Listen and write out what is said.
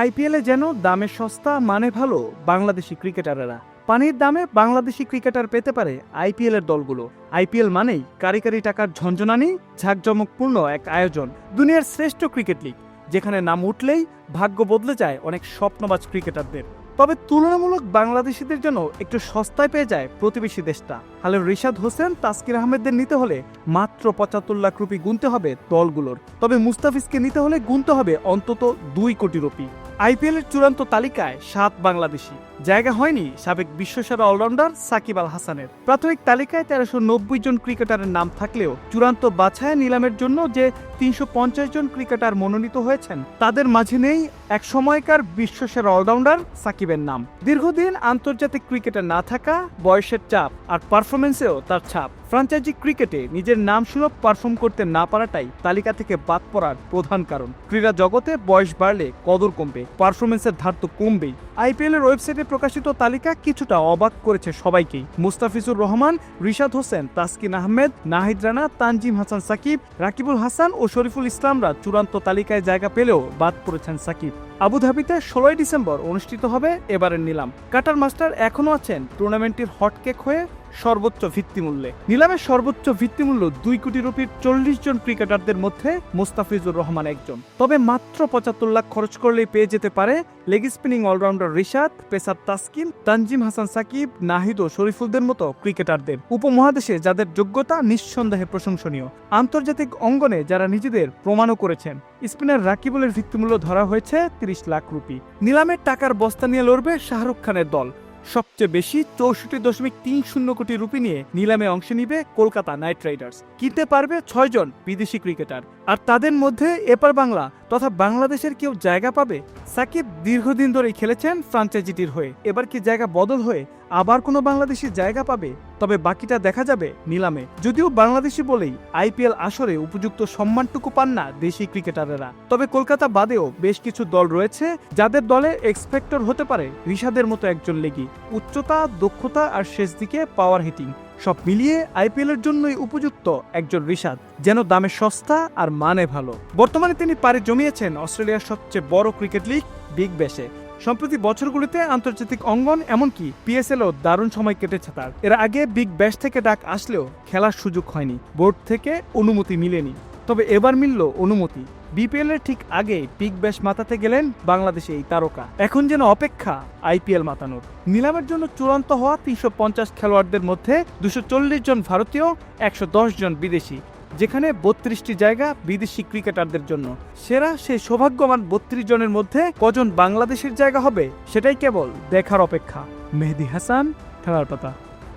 আইপিএলে যেন দামে সস্তা মানে ভালো বাংলাদেশি ক্রিকেটাররা। পানির দামে বাংলাদেশি ক্রিকেটার পেতে পারে আইপিএল এর দলগুলো। আইপিএল মানেই কারিকারি কারি টাকার ঝঞ্ঝনানি ঝাঁকজমকপূর্ণ এক আয়োজন। দুনিয়ার শ্রেষ্ঠ ক্রিকেট লিগ, যেখানে নাম উঠলেই ভাগ্য বদলে যায় অনেক স্বপ্নবাজ ক্রিকেটারদের। তবে তুলনামূলক বাংলাদেশিদের জন্য একটু সস্তায় পেয়ে যায় প্রতিবেশী দেশটা। হালে রিশাদ হোসেন, তাসকির আহমেদদের নিতে হলে মাত্র পঁচাত্তর লাখ রুপি গুনতে হবে দলগুলোর। তবে মুস্তাফিজকে নিতে হলে গুনতে হবে অন্তত দুই কোটি রুপি। আইপিএল এর চূড়ান্ত তালিকায় সাত বাংলাদেশি। জায়গা হয়নি সাবেক বিশ্বসেরা অলরাউন্ডার সাকিব আল হাসানের। প্রাথমিক তালিকায় তেরোশো নব্বই জন ক্রিকেটারের নাম থাকলেও চূড়ান্ত বাছায় নিলামের জন্য যে তিনশো পঞ্চাশ জন ক্রিকেটার মনোনীত হয়েছেন, তাদের মাঝে নেই এক সময়কার বিশ্বসেরা অলরাউন্ডার সাকিবের নাম। দীর্ঘদিন আন্তর্জাতিক ক্রিকেটে না থাকা বয়সের চাপ আর পারফরমেন্সেও তার ছাপ। ফ্রাঞ্চাইজি ক্রিকেটে নিজের নাম সুলভ পারফর্ম করতে না পারাটাই তালিকা থেকে বাদ পড়ার প্রধান কারণ। ক্রীড়া জগতে বয়স বাড়লে কদর কমবে, পারফরমেন্সের ধার তো কমবেই। আইপিএল এর ওয়েবসাইটে প্রকাশিত তালিকা কিছুটা অবাক করেছে সবাইকেই। মুস্তাফিজুর রহমান, রিশাদ হোসেন, তাসকিন আহমেদ, নাহিদ রানা, তানজিম হাসান সাকিব, রাকিবুল হাসান ও শরীফুল ইসলামরা চূড়ান্ত তালিকায় জায়গা পেলেও বাদ পড়েছেন সাকিব। আবুধাবিতে ষোলোই ডিসেম্বর অনুষ্ঠিত হবে এবারের নিলাম। কাটার মাস্টার এখনও আছেন টুর্নামেন্টটির হটকেক হয়ে সর্বোচ্চ ভিত্তিমূল্যে। নিলামের সর্বোচ্চ ভিত্তিমূল্য দুই কোটি রুপির চল্লিশ জন ক্রিকেটারদের মধ্যে মুস্তাফিজুর রহমান একজন। তবে মাত্র পঁচাত্তর লাখ খরচ করলেই পেয়ে যেতে পারে leg spinning allrounder Rishad, pacer Taskin, Tanzim Hasan Sakib, Nahid ও শরীফুলদের মতো ক্রিকেটারদের। উপমহাদেশে যাদের যোগ্যতা নিঃসন্দেহে প্রশংসনীয়। আন্তর্জাতিক অঙ্গনে যারা নিজেদের প্রমাণও করেছেন। স্পিনার রাকিবুলের ভিত্তিমূল্য ধরা হয়েছে তিরিশ লাখ রুপি। নিলামের টাকার বস্তা নিয়ে লড়বে শাহরুখ খানের দল। সবচেয়ে বেশি চৌষট্টি দশমিক তিন শূন্য কোটি রুপি নিয়ে নিলামে অংশ নিবে কলকাতা নাইট রাইডার্স। কিনতে পারবে ছয়জন বিদেশি ক্রিকেটার। আর তাদের মধ্যে এপার বাংলা তথা বাংলাদেশের কেউ জায়গা পাবে? সাকিব দীর্ঘদিন ধরেই খেলেছেন ফ্রাঞ্চাইজিটির হয়ে। এবার কি জায়গা বদল হয়ে আবার কোনো বাংলাদেশি জায়গা পাবে? তবে বাকিটা দেখা যাবে নিলামে। যদিও বাংলাদেশি বলেই আইপিএল আসরে উপযুক্ত সম্মানটুকু পান না দেশি ক্রিকেটারেরা। তবে কলকাতা বাদেও বেশ কিছু দল রয়েছে যাদের দলে এক্সপেক্টর হতে পারে ঋষাদের মতো একজন লেগি। উচ্চতা, দক্ষতা আর শেষ দিকে পাওয়ার হিটিং সব মিলিয়ে আইপিএল এর জন্যই উপযুক্ত একজন ঋষাদ যেন দামে সস্তা আর মানে ভালো। বর্তমানে তিনি পাড়ি জমিয়েছেন অস্ট্রেলিয়ার সবচেয়ে বড় ক্রিকেট লিগ, বিগ ব্যাশে সম্প্রতি বছরগুলিতে আন্তর্জাতিক অঙ্গন, এমনকি পিএসএলও দারুণ সময় কেটেছে তার। এর আগে বিগ ব্যাশ থেকে ডাক আসলেও খেলার সুযোগ হয়নি, বোর্ড থেকে অনুমতি মিলেনি। তবে এবার মিলল অনুমতি। বিপিএল এর ঠিক আগে বিগ ব্যাশ মাতাতে গেলেন বাংলাদেশে এই তারকা। এখন যেন অপেক্ষা আইপিএল মাতানোর। নিলামের জন্য চূড়ান্ত হওয়া তিনশো পঞ্চাশ খেলোয়াড়দের মধ্যে দুশো চল্লিশ জন ভারতীয়, একশো দশ জন বিদেশি, যেখানে বত্রিশটি জায়গা বিদেশি ক্রিকেটারদের জন্য। সেরা সেই সৌভাগ্যবান বত্রিশ জনের মধ্যে কজন বাংলাদেশের জায়গা হবে, সেটাই কেবল দেখার অপেক্ষা। মেহেদি হাসান, খেলার পাতা।